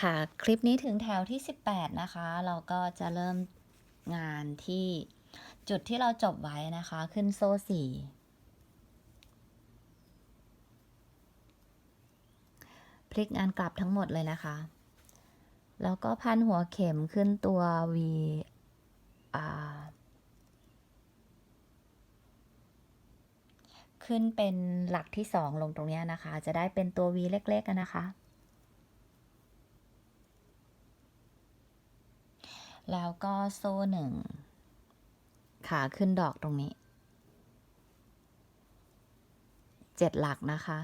ค่ะ คลิปนี้ถึงแถวที่ 18 นะคะ เราก็จะเริ่มงานที่จุดที่เราจบไว้นะคะ ขึ้นโซ่สี่พลิกงานกลับทั้งหมดเลยนะคะ แล้วก็พันหัวเข็มขึ้นตัว V ขึ้นเป็นหลักที่สองลงตรงนี้นะคะ จะได้เป็นตัว V เล็กๆกันนะคะ แล้วก็โซ่หนึ่งขาขึ้นดอกตรงนี้ เจ็ดหลักนะคะ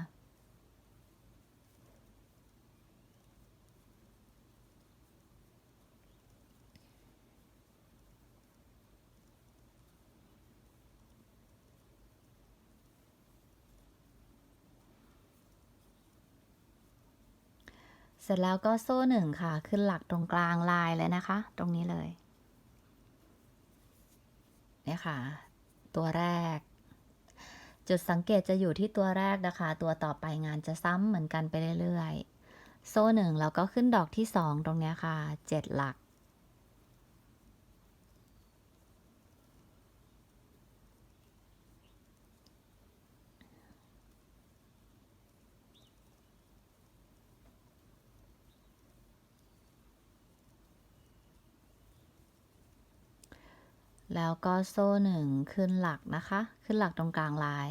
เสร็จแล้วก็โซ่หนึ่งค่ะ ขึ้นหลักตรงกลางลายเลยนะคะ ตรงนี้เลย เนี่ยค่ะ ตัวแรก จุดสังเกตจะอยู่ที่ตัวแรกนะคะ ตัวต่อไปงานจะซ้ำเหมือนกันไปเรื่อยๆ โซ่หนึ่งแล้วก็ขึ้นดอกที่สองตรงนี้ค่ะ เจ็ดหลัก แล้วก็โซ่หนึ่งขึ้นหลักนะคะ ขึ้นหลักตรงกลางลาย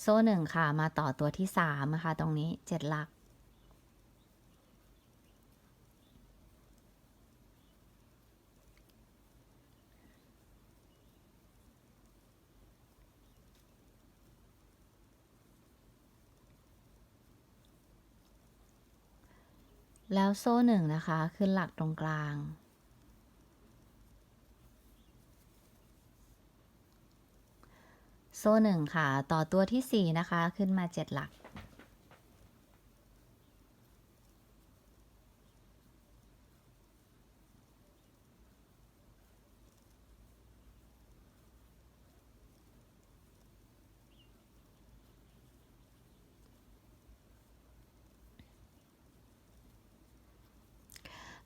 โซ่หนึ่งค่ะ มาต่อตัวที่สามนะคะ ตรงนี้เจ็ดหลัก แล้วโซ่หนึ่งนะคะขึ้นหลักตรงกลาง โซ่หนึ่งค่ะ ต่อตัวที่สี่นะคะ ขึ้นมาเจ็ดหลัก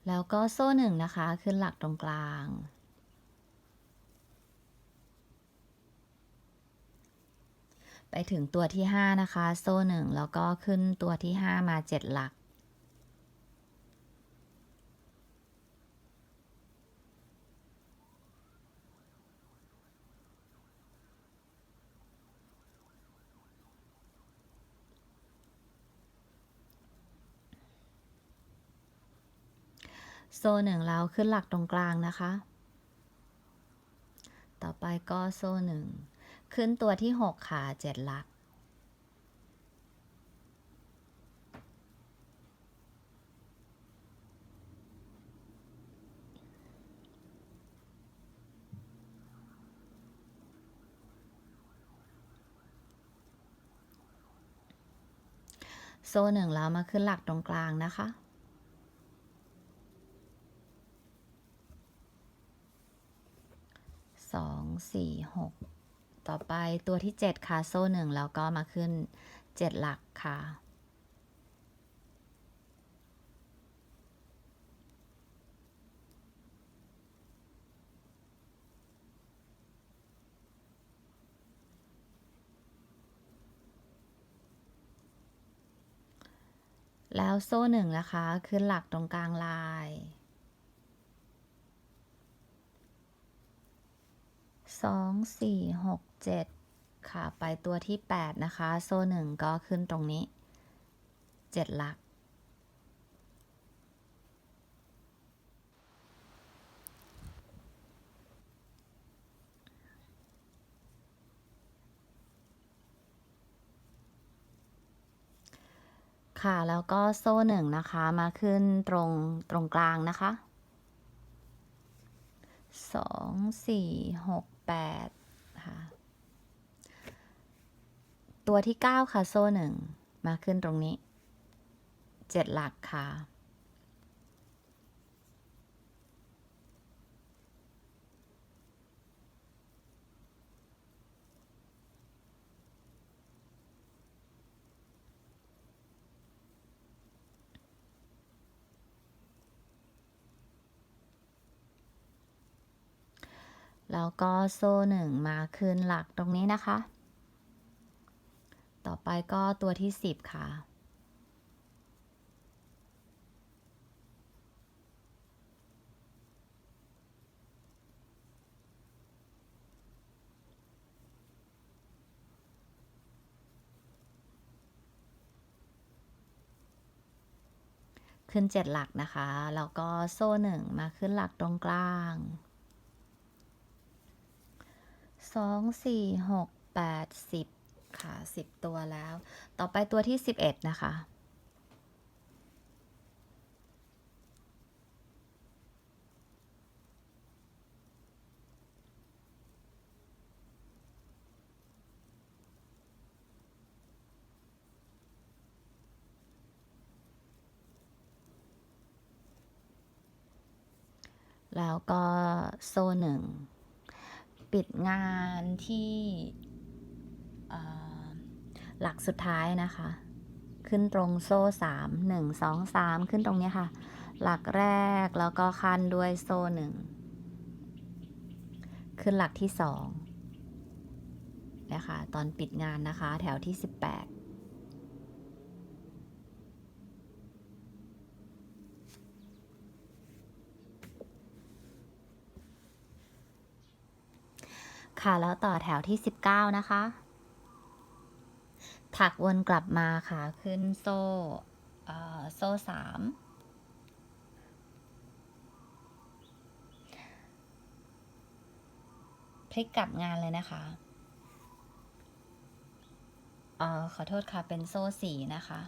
แล้วก็โซ่หนึ่งนะคะ ขึ้นหลักตรงกลาง ไปถึงตัวที่ห้านะคะ โซ่หนึ่งแล้วก็ขึ้นตัวที่ห้ามาเจ็ดหลัก โซ่หนึ่งแล้วขึ้นหลักตรงกลางนะคะ ต่อไปก็โซ่หนึ่งขึ้นตัวที่หกค่ะเจ็ดหลัก โซ่หนึ่งแล้วมาขึ้นหลักตรงกลางนะคะ สี่หกต่อไปตัวที่เจ็ดค่ะโซ่หนึ่งแล้วก็มาขึ้นเจ็ดหลักค่ะแล้วโซ่หนึ่งนะคะ ขึ้นหลักตรงกลางลาย สองสี่หกเจ็ดค่ะ ไปตัวที่แปดนะคะ โซ่หนึ่งก็ขึ้นตรงนี้เจ็ดหลัก ค่ะ แล้วก็โซ่หนึ่งนะคะ มาขึ้นตรงตรงกลางนะคะสองสี่หก แปดค่ะตัวที่เก้าค่ะ โซ่หนึ่งมาขึ้นตรงนี้เจ็ดหลักค่ะ แล้วก็โซ่หนึ่งมาขึ้นหลักตรงนี้นะคะ ต่อไปก็ตัวที่สิบค่ะ ขึ้นเจ็ดหลักนะคะ แล้วก็โซ่หนึ่งมาขึ้นหลักตรงกลาง สองสี่หกแปดสิบค่ะสิบตัวแล้ว ต่อไปตัวที่สิบเอ็ดนะคะแล้วก็โซ่หนึ่ง ปิดงานที่หลักสุดท้ายนะคะ ขึ้นตรงโซ่สามหนึ่งสองสามขึ้นตรงนี้ค่ะ หลักแรกแล้วก็คันด้วยโซ่หนึ่งขึ้นหลักที่สองนะคะตอนปิดงานนะคะ แถวที่สิบแปด ค่ะแล้วต่อแถวที่ 19 นะคะ ถักวนกลับมาค่ะ ขึ้นโซ่โซ่สามพลิกกลับงานเลยนะคะอ่อขอโทษค่ะ เป็นโซ่สี่นะคะ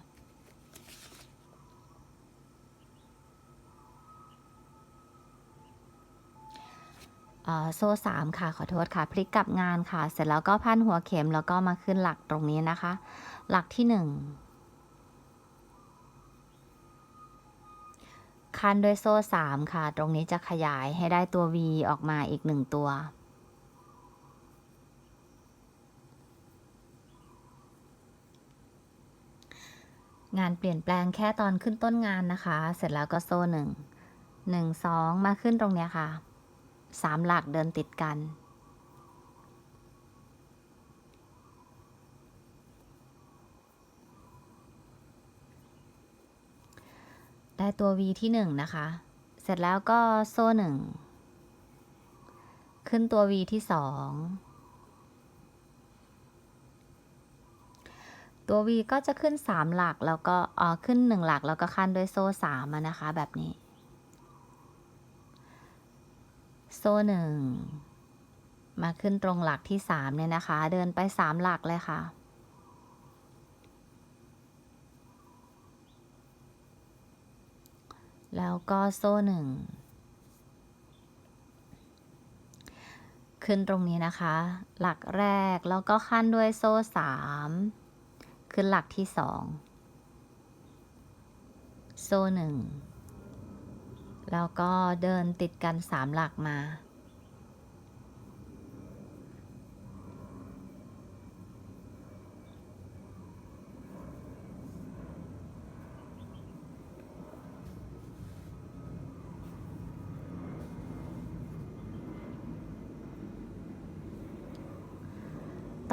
เอ่อ โซ่สามค่ะขอโทษค่ะ พลิกกลับงานค่ะ เสร็จแล้วก็พันหัวเข็มแล้วก็มาขึ้นหลักตรงนี้นะคะ หลักที่หนึ่งคันด้วยโซ่สามค่ะ ตรงนี้จะขยายให้ได้ตัว V ออกมาอีกหนึ่งตัว งานเปลี่ยนแปลงแค่ตอนขึ้นต้นงานนะคะ เสร็จแล้วก็โซ่หนึ่งหนึ่งสองมาขึ้นตรงเนี้ยค่ะ สามหลักเดินติดกัน ได้ตัว V ที่หนึ่งนะคะ เสร็จแล้วก็โซ่หนึ่งขึ้นตัว V ที่สองตัว V ก็จะขึ้นสามหลักแล้วก็อ๋อขึ้นหนึ่งหลักแล้วก็ขั้นด้วยโซ่สามนะคะ แบบนี้ โซ่หนึ่งมาขึ้นตรงหลักที่สามเนี่ยนะคะ เดินไปสามหลักเลยค่ะ แล้วก็โซ่หนึ่งขึ้นตรงนี้นะคะ หลักแรกแล้วก็ขั้นด้วยโซ่สามขึ้นหลักที่สองโซ่หนึ่ง แล้วก็เดินติดกันสามหลักมา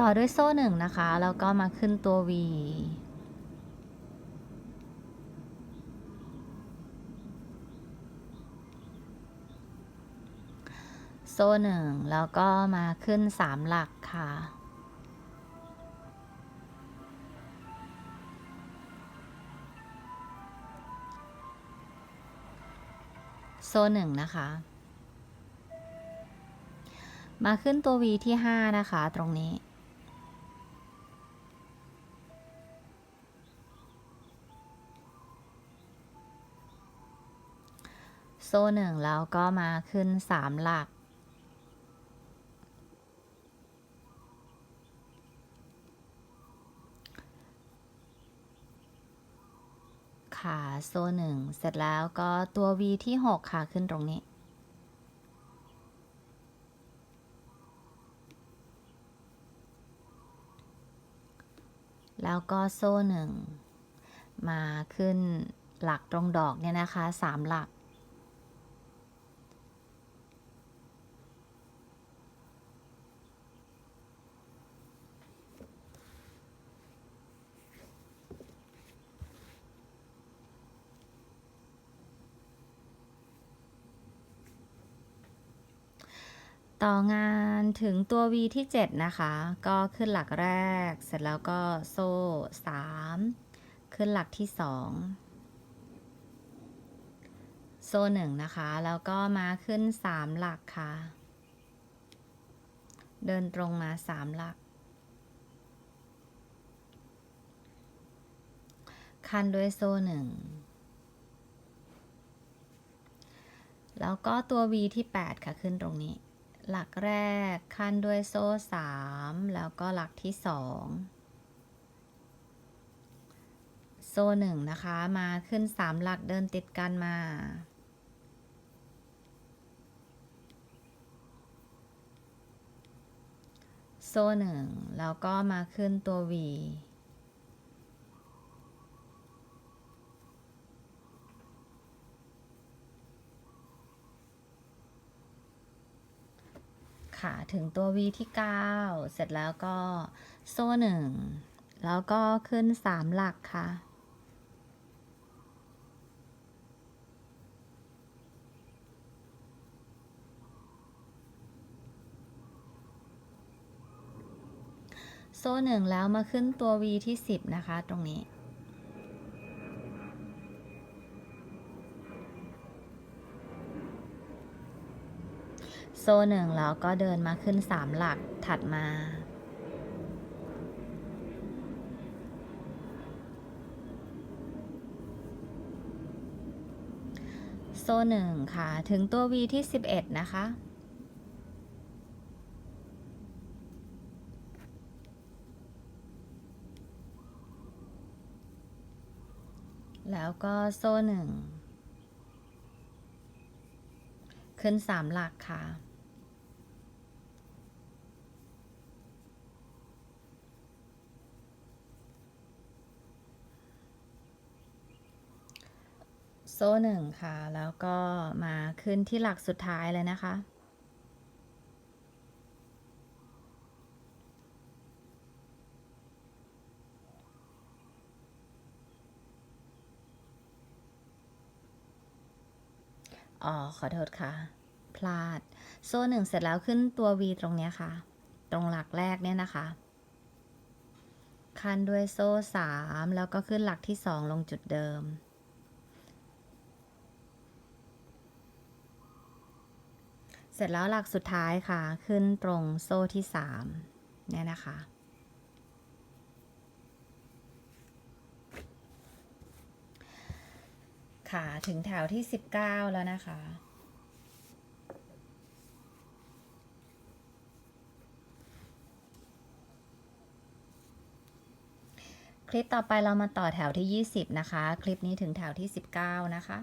ต่อด้วยโซ่หนึ่งนะคะ แล้วก็มาขึ้นตัว V โซ่หนึ่งแล้วก็มาขึ้นสามหลักค่ะ โซ่หนึ่งนะคะ มาขึ้นตัว V ที่ห้านะคะตรงนี้โซ่หนึ่งแล้วก็มาขึ้นสามหลัก ค่ะ โซ่หนึ่งเสร็จแล้วก็ตัว V ที่หกค่ะขึ้นตรงนี้ แล้วก็โซ่หนึ่งมาขึ้นหลักตรงดอกเนี่ยนะคะสามหลัก ต่องานถึงตัว V ที่ 7 นะคะ ก็ขึ้นหลักแรก เสร็จแล้วก็โซ่ 3 ขึ้นหลักที่ 2 โซ่หนึ่งนะคะ แล้วก็มาขึ้น 3 หลักค่ะ เดินตรงมา 3 หลัก คันด้วยโซ่หนึ่งแล้วก็ตัว V ที่ 8 ค่ะ ขึ้นตรงนี้ หลักแรกขั้นด้วยโซ่3แล้วก็หลักที่2โซ่หนึ่งนะคะมาขึ้น3หลักเดินติดกันมา โซ่หนึ่งแล้วก็มาขึ้นตัว V ค่ะ ถึงตัว V ที่ 9 เสร็จแล้วก็โซ่หนึ่งแล้วก็ขึ้น 3 หลักค่ะ โซ่หนึ่งแล้วมาขึ้นตัว V ที่ 10 นะคะตรงนี้ โซ่หนึ่งแล้วก็เดินมาขึ้น3หลักถัดมาโซ่หนึ่งค่ะ ถึงตัว V ที่ 11 นะคะ แล้วก็โซ่หนึ่ง ขึ้นสามหลักค่ะ โซ่หนึ่งค่ะ แล้วก็มาขึ้นที่หลักสุดท้ายเลยนะคะ อ๋อ ขอโทษค่ะ พลาด โซ่หนึ่งเสร็จแล้วขึ้นตัว V ตรงนี้ค่ะ ตรงหลักแรกเนี่ยนะคะ คันด้วยโซ่สามแล้วก็ขึ้นหลักที่สองลงจุดเดิม เสร็จแล้วหลักสุดท้ายค่ะ ขึ้นตรงโซ่ที่สามเนี่ยนะคะ ค่ะ ถึงแถวที่ 19 แล้วนะคะ คลิปต่อไปเรามาต่อแถวที่ 20 นะคะ คลิปนี้ถึงแถวที่ 19 นะคะ